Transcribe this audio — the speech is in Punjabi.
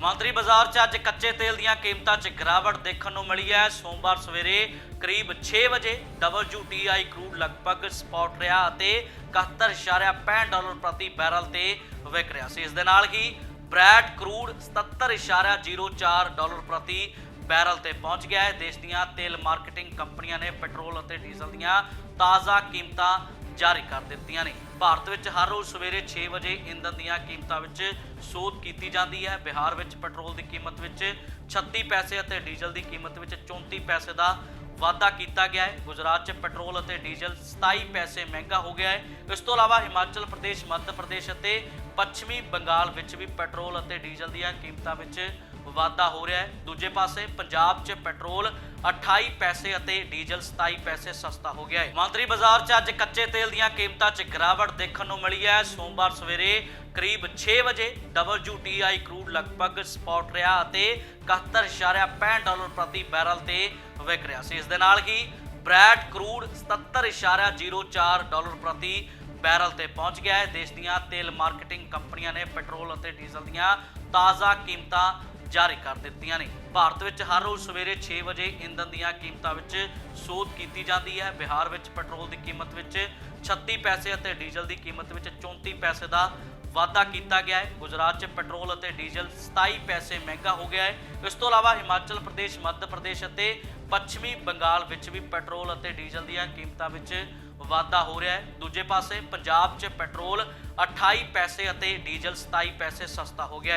ਮੰਤਰੀ ਬਾਜ਼ਾਰ 'ਚ ਅੱਜ ਕੱਚੇ ਤੇਲ ਦੀਆਂ ਕੀਮਤਾਂ 'ਚ ਗਿਰਾਵਟ ਦੇਖਣ ਨੂੰ ਮਿਲੀ ਹੈ। ਸੋਮਵਾਰ ਸਵੇਰੇ ਕਰੀਬ 6 ਵਜੇ WTI ਕਰੂਡ ਲਗਭਗ ਸਪੌਟ ਰਿਹਾ ਅਤੇ 71.65 ਡਾਲਰ ਪ੍ਰਤੀ ਬੈਰਲ ਤੇ ਵਿਕ ਰਿਹਾ ਸੀ। ਇਸ ਦੇ ਨਾਲ ਹੀ ਬ੍ਰੈਡ ਕਰੂਡ 77.04 ਡਾਲਰ ਪ੍ਰਤੀ ਬੈਰਲ ਤੇ ਪਹੁੰਚ ਗਿਆ ਹੈ। ਦੇਸ਼ ਦੀਆਂ ਤੇਲ ਮਾਰਕੀਟਿੰਗ ਕੰਪਨੀਆਂ ਨੇ ਪੈਟਰੋਲ ਅਤੇ ਡੀਜ਼ਲ ਦੀਆਂ ਤਾਜ਼ਾ ਕੀਮਤਾਂ ਜਾਰੀ ਕਰ ਦਿੱਤੀਆਂ ਨੇ। ਭਾਰਤ ਵਿੱਚ ਹਰ ਰੋਜ਼ ਸਵੇਰੇ 6 ਵਜੇ ਇੰਧਨ ਦੀਆਂ ਕੀਮਤਾਂ ਵਿੱਚ ਸੋਧ ਕੀਤੀ ਜਾਂਦੀ ਹੈ। ਬਿਹਾਰ ਵਿੱਚ ਪੈਟਰੋਲ ਦੀ ਕੀਮਤ ਵਿੱਚ 36 ਪੈਸੇ ਅਤੇ ਡੀਜ਼ਲ ਦੀ ਕੀਮਤ ਵਿੱਚ 34 ਪੈਸੇ ਦਾ ਵਾਧਾ ਕੀਤਾ ਗਿਆ ਹੈ। ਗੁਜਰਾਤ 'ਚ ਪੈਟਰੋਲ ਅਤੇ ਡੀਜ਼ਲ 27 ਪੈਸੇ ਮਹਿੰਗਾ ਹੋ ਗਿਆ ਹੈ। ਇਸ ਤੋਂ ਇਲਾਵਾ ਹਿਮਾਚਲ ਪ੍ਰਦੇਸ਼, ਮੱਧ ਪ੍ਰਦੇਸ਼ ਅਤੇ ਪੱਛਮੀ ਬੰਗਾਲ ਵਿੱਚ ਵੀ ਪੈਟਰੋਲ ਅਤੇ ਡੀਜ਼ਲ ਦੀਆਂ ਕੀਮਤਾਂ ਵਿੱਚ ਵਾਧਾ ਹੋ ਰਿਹਾ ਹੈ। ਦੂਜੇ ਪਾਸੇ ਪੰਜਾਬ 'ਚ ਪੈਟਰੋਲ 28 ਪੈਸੇ ਅਤੇ ਡੀਜ਼ਲ 27 ਪੈਸੇ ਸਸਤਾ ਹੋ ਗਿਆ ਹੈ। ਮੰਤਰੀ ਬਾਜ਼ਾਰ 'ਚ ਅੱਜ ਕੱਚੇ ਤੇਲ ਦੀਆਂ ਕੀਮਤਾਂ 'ਚ ਗਿਰਾਵਟ ਦੇਖਣ ਨੂੰ ਮਿਲੀ ਹੈ। ਸੋਮਵਾਰ ਸਵੇਰੇ ਕਰੀਬ 6 ਵਜੇ WTI ਕਰੂਡ ਲਗਭਗ ਸਪੌਟ ਰਿਹਾ ਅਤੇ 71.65 ਡਾਲਰ ਪ੍ਰਤੀ ਬੈਰਲ ਤੇ ਵਿਕ ਰਿਹਾ ਸੀ। ਇਸ ਦੇ ਨਾਲ ਹੀ ਬ੍ਰੈਡ ਕਰੂਡ 77.04 ਡਾਲਰ ਪ੍ਰਤੀ ਬੈਰਲ ਤੇ ਪਹੁੰਚ ਗਿਆ ਹੈ। ਦੇਸ਼ ਦੀਆਂ ਤੇਲ ਮਾਰਕੀਟਿੰਗ ਕੰਪਨੀਆਂ ਨੇ ਪੈਟਰੋਲ ਅਤੇ ਡੀਜ਼ਲ ਦੀਆਂ ਤਾਜ਼ਾ ਕੀਮਤਾਂ ਜਾਰੀ ਕਰ ਦਿੱਤੀਆਂ ਨੇ। ਭਾਰਤ ਵਿੱਚ ਹਰ ਰੋਜ਼ ਸਵੇਰੇ 6 ਵਜੇ ਇੰਧਨ ਦੀਆਂ ਕੀਮਤਾਂ ਵਿੱਚ ਸੋਧ ਕੀਤੀ ਜਾਂਦੀ ਹੈ। ਬਿਹਾਰ ਵਿੱਚ ਪੈਟਰੋਲ ਦੀ ਕੀਮਤ ਵਿੱਚ 36 ਪੈਸੇ ਅਤੇ ਡੀਜ਼ਲ ਦੀ ਕੀਮਤ ਵਿੱਚ 34 ਪੈਸੇ ਦਾ ਵਾਧਾ ਕੀਤਾ ਗਿਆ ਹੈ। ਗੁਜਰਾਤ 'ਚ ਪੈਟਰੋਲ ਅਤੇ ਡੀਜ਼ਲ 27 ਪੈਸੇ ਮਹਿੰਗਾ ਹੋ ਗਿਆ ਹੈ। ਇਸ ਤੋਂ ਇਲਾਵਾ ਹਿਮਾਚਲ ਪ੍ਰਦੇਸ਼, ਮੱਧ ਪ੍ਰਦੇਸ਼ ਅਤੇ ਪੱਛਮੀ ਬੰਗਾਲ ਵਿੱਚ ਵੀ ਪੈਟਰੋਲ ਅਤੇ ਡੀਜ਼ਲ ਦੀਆਂ ਕੀਮਤਾਂ ਵਿੱਚ ਵਾਧਾ ਹੋ ਰਿਹਾ ਹੈ। ਦੂਜੇ ਪਾਸੇ ਪੰਜਾਬ 'ਚ ਪੈਟਰੋਲ 28 ਪੈਸੇ ਅਤੇ ਡੀਜ਼ਲ 27 ਪੈਸੇ ਸਸਤਾ ਹੋ ਗਿਆ ਹੈ।